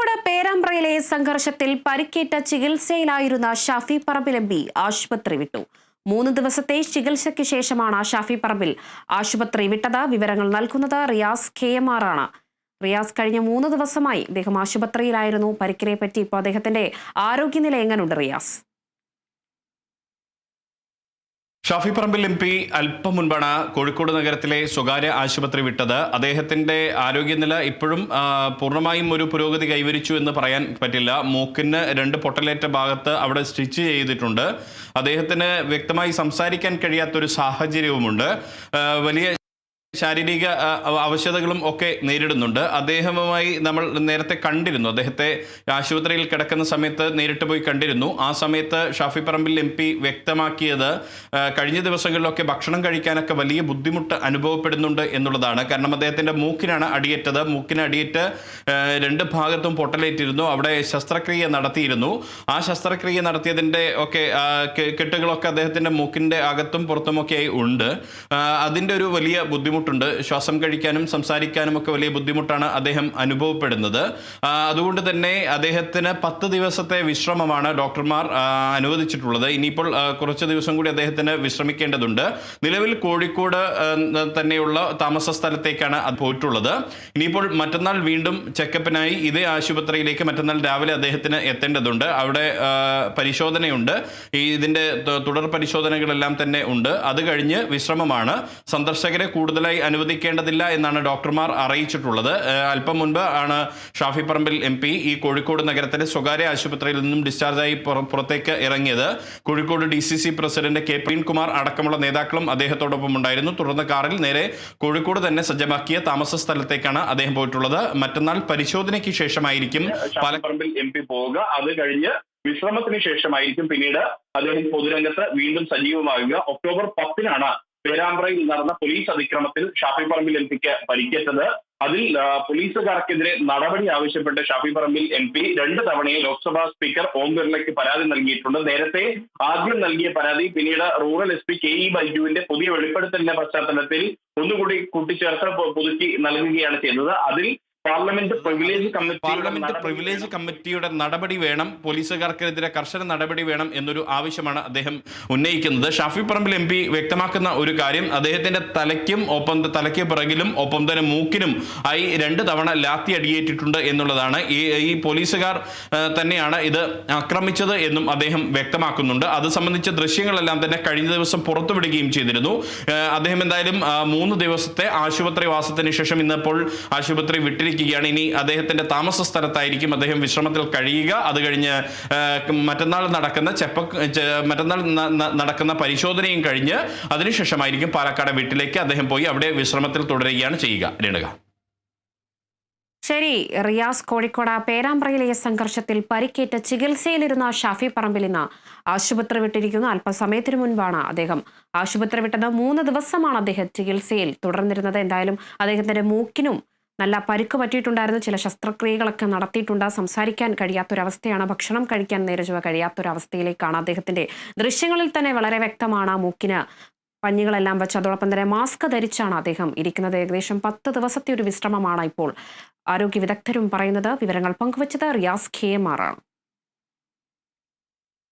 കോഴിക്കോട് പേരാമ്പ്രയിലെ സംഘർഷത്തിൽ പരിക്കേറ്റ ചികിത്സയിലായിരുന്ന ഷാഫി പറമ്പിൽ എം ആശുപത്രി വിട്ടു. മൂന്ന് ദിവസത്തെ ചികിത്സയ്ക്ക് ശേഷമാണ് ഷാഫി പറമ്പിൽ ആശുപത്രി വിട്ടത്. വിവരങ്ങൾ നൽകുന്നത് റിയാസ് കെ എം ആർ ആണ്. റിയാസ് കഴിഞ്ഞ മൂന്ന് ദിവസമായി അദ്ദേഹം ആശുപത്രിയിലായിരുന്നു. പരിക്കിനെ പറ്റി ഇപ്പോൾ അദ്ദേഹത്തിന്റെ ആരോഗ്യനില എങ്ങനെയുണ്ട് റിയാസ്? ഷാഫി പറമ്പിൽ എം പി അല്പം മുൻപാണ് കോഴിക്കോട് നഗരത്തിലെ സ്വകാര്യ ആശുപത്രി വിട്ടത്. അദ്ദേഹത്തിന്റെ ആരോഗ്യനില ഇപ്പോഴും പൂർണമായും ഒരു പുരോഗതി കൈവരിച്ചു എന്ന് പറയാൻ പറ്റില്ല. മൂക്കിന് രണ്ട് പൊട്ടലേറ്റ ഭാഗത്ത് അവിടെ സ്റ്റിച്ച് ചെയ്തിട്ടുണ്ട്. അദ്ദേഹത്തിന് വ്യക്തമായി സംസാരിക്കാൻ കഴിയാത്തൊരു സാഹചര്യവുമുണ്ട്. വലിയ ശാരീരിക അവശതകളും ഒക്കെ നേരിടുന്നുണ്ട്. അദ്ദേഹവുമായി നമ്മൾ നേരത്തെ കണ്ടിരുന്നു. അദ്ദേഹത്തെ ആശുപത്രിയിൽ കിടക്കുന്ന സമയത്ത് നേരിട്ട് പോയി കണ്ടിരുന്നു. ആ സമയത്ത് ഷാഫി പറമ്പിൽ എം പി വ്യക്തമാക്കിയത് കഴിഞ്ഞ ദിവസങ്ങളിലൊക്കെ ഭക്ഷണം കഴിക്കാനൊക്കെ വലിയ ബുദ്ധിമുട്ട് അനുഭവപ്പെടുന്നുണ്ട് എന്നുള്ളതാണ്. കാരണം അദ്ദേഹത്തിന്റെ മൂക്കിനാണ് അടിയേറ്റത്. മൂക്കിന് അടിയേറ്റ് രണ്ട് ഭാഗത്തും പൊട്ടലേറ്റിരുന്നു. അവിടെ ശസ്ത്രക്രിയ നടത്തിയിരുന്നു. ആ ശസ്ത്രക്രിയ നടത്തിയതിന്റെ ഒക്കെ കെട്ടുകളൊക്കെ അദ്ദേഹത്തിന്റെ മൂക്കിന്റെ അകത്തും പുറത്തുമൊക്കെയായി ഉണ്ട്. അതിന്റെ ഒരു വലിയ ബുദ്ധിമുട്ടുണ്ട്. ശ്വാസം കഴിക്കാനും സംസാരിക്കാനും ഒക്കെ വലിയ ബുദ്ധിമുട്ടാണ് അദ്ദേഹം അനുഭവപ്പെടുന്നത്. അതുകൊണ്ട് തന്നെ അദ്ദേഹത്തിന് പത്ത് ദിവസത്തെ വിശ്രമമാണ് ഡോക്ടർമാർ അനുവദിച്ചിട്ടുള്ളത്. ഇനിയിപ്പോൾ കുറച്ച് ദിവസം കൂടി അദ്ദേഹത്തിന് വിശ്രമിക്കേണ്ടതുണ്ട്. നിലവിൽ കോഴിക്കോട് തന്നെയുള്ള താമസ സ്ഥലത്തേക്കാണ് പോയിട്ടുള്ളത്. ഇനിയിപ്പോൾ മറ്റന്നാൾ വീണ്ടും ചെക്കപ്പിനായി ഇതേ ആശുപത്രിയിലേക്ക് മറ്റന്നാൾ രാവിലെ അദ്ദേഹത്തിന് എത്തേണ്ടതുണ്ട്. അവിടെ പരിശോധനയുണ്ട്. ഈ ഇതിന്റെ തുടർ പരിശോധനകളെല്ലാം തന്നെ ഉണ്ട്. അത് കഴിഞ്ഞ് വിശ്രമമാണ്. സന്ദർശകരെ കൂടുതലായി അനുവദിക്കേണ്ടതില്ല എന്നാണ് ഡോക്ടർമാർ അറിയിച്ചിട്ടുള്ളത്. അല്പം മുൻപ് ആണ് ഷാഫി പറമ്പിൽ എം പി ഈ കോഴിക്കോട് നഗരത്തിലെ സ്വകാര്യ ആശുപത്രിയിൽ നിന്നും ഡിസ്ചാർജായി പുറ- പുറത്തേക്ക് ഇറങ്ങിയത്. Kozhikode D C C president K Praveenkumar അടക്കമുള്ള നേതാക്കളും അദ്ദേഹത്തോടൊപ്പം ഉണ്ടായിരുന്നു. തുടർന്ന് കാറിൽ നേരെ കോഴിക്കോട് തന്നെ സജ്ജമാക്കിയ താമസ സ്ഥലത്തേക്കാണ് അദ്ദേഹം പോയിട്ടുള്ളത്. മറ്റന്നാൾ പരിശോധനയ്ക്ക് ശേഷമായിരിക്കും പാലപ്പറമ്പിൽ എം പി പോവുക. അത് കഴിഞ്ഞ് വിശ്രമത്തിന് ശേഷമായിരിക്കും പിന്നീട് അദ്ദേഹം പൊതുരംഗത്ത് വീണ്ടും സജീവമാകുക ഒക്ടോബർ പത്തിനാണ് പേരാമ്പ്രയിൽ നടന്ന പോലീസ് അതിക്രമത്തിൽ ഷാഫി പറമ്പിൽ എം പിക്ക് പരിക്കേറ്റത്. അതിൽ പോലീസുകാർക്കെതിരെ നടപടി ആവശ്യപ്പെട്ട് ഷാഫി പറമ്പിൽ എം പി രണ്ട് തവണയെ ലോക്സഭാ സ്പീക്കർ ഓം ബിർളയ്ക്ക് പരാതി നൽകിയിട്ടുണ്ട്. നേരത്തെ ആദ്യം നൽകിയ പരാതി പിന്നീട് rural S P K E ബൈജുവിന്റെ പുതിയ വെളിപ്പെടുത്തലിന്റെ പശ്ചാത്തലത്തിൽ ഒന്നുകൂടി കൂട്ടിച്ചേർത്ത് പുതുക്കി നൽകുകയാണ് ചെയ്തത്. അതിൽ parliament privilege committee parliament privilege കമ്മിറ്റിയുടെ നടപടി വേണം. പോലീസുകാർക്കെതിരെ കർശന നടപടി വേണം എന്നൊരു ആവശ്യമാണ് അദ്ദേഹം ഉന്നയിക്കുന്നത്. ഷാഫി പറമ്പിൽ എം പി വ്യക്തമാക്കുന്ന ഒരു കാര്യം അദ്ദേഹത്തിന്റെ തലയ്ക്കും ഒപ്പം തലയ്ക്ക് പിറകിലും ഒപ്പം തന്നെ മൂക്കിനും ആയി രണ്ട് തവണ ലാത്തി അടിയേറ്റിട്ടുണ്ട് എന്നുള്ളതാണ്. ഈ ഈ പോലീസുകാർ തന്നെയാണ് ഇത് ആക്രമിച്ചത് എന്നും അദ്ദേഹം വ്യക്തമാക്കുന്നുണ്ട്. അത് സംബന്ധിച്ച ദൃശ്യങ്ങളെല്ലാം തന്നെ കഴിഞ്ഞ ദിവസം പുറത്തുവിടുകയും ചെയ്തിരുന്നു. അദ്ദേഹം എന്തായാലും മൂന്ന് ദിവസത്തെ ആശുപത്രി വാസത്തിന് ശേഷം ഇന്നിപ്പോൾ ആശുപത്രി വിട്ടിരിക്കുകയാണ് ഇനി അദ്ദേഹത്തിന്റെ താമസ സ്ഥലത്തായിരിക്കും അദ്ദേഹം വിശ്രമത്തിൽ കഴിയുക. അത് കഴിഞ്ഞ് മറ്റന്നാൾ നടക്കുന്ന ചെപ്പ മറ്റന്നാൾ നടക്കുന്ന പരിശോധനയും കഴിഞ്ഞ് അതിനുശേഷമായിരിക്കും പാലക്കാട് വീട്ടിലേക്ക് അദ്ദേഹം പോയി അവിടെ വിശ്രമത്തിൽ തുടരുകയാണ് ചെയ്യുക. രേണുക. ശരി റിയാസ് കോഴിക്കോട് പേരാമ്പ്രയിലെ സംഘർഷത്തിൽ പരിക്കേറ്റ ചികിത്സയിലിരുന്ന ഷാഫി പറമ്പിൽ ഇന്ന് ആശുപത്രി വിട്ടിരിക്കുന്നു അല്പസമയത്തിനു മുൻപാണ് അദ്ദേഹം ആശുപത്രി വിട്ടത് മൂന്ന് ദിവസമാണ് അദ്ദേഹം ചികിത്സയിൽ തുടർന്നിരുന്നത്. എന്തായാലും അദ്ദേഹത്തിന്റെ മൂക്കിനും നല്ല പരുക്ക് പറ്റിയിട്ടുണ്ടായിരുന്നു. ചില ശസ്ത്രക്രിയകളൊക്കെ നടത്തിയിട്ടുണ്ട്. സംസാരിക്കാൻ കഴിയാത്തൊരവസ്ഥയാണ്. ഭക്ഷണം കഴിക്കാൻ നേരെ ചൊവ്വെ കഴിയാത്തൊരവസ്ഥയിലേക്കാണ് അദ്ദേഹത്തിന്റെ ദൃശ്യങ്ങളിൽ തന്നെ വളരെ വ്യക്തമാണ്. മൂക്കിന് പഞ്ഞികളെല്ലാം വെച്ച് അതോടൊപ്പം തന്നെ മാസ്ക് ധരിച്ചാണ് അദ്ദേഹം ഇരിക്കുന്നത്. ഏകദേശം പത്ത് ദിവസത്തെ ഒരു വിശ്രമമാണ് ഇപ്പോൾ ആരോഗ്യ വിദഗ്ധരും പറയുന്നത്. വിവരങ്ങൾ പങ്കുവച്ചത് റിയാസ് ഖേ എം ആർ ആണ്.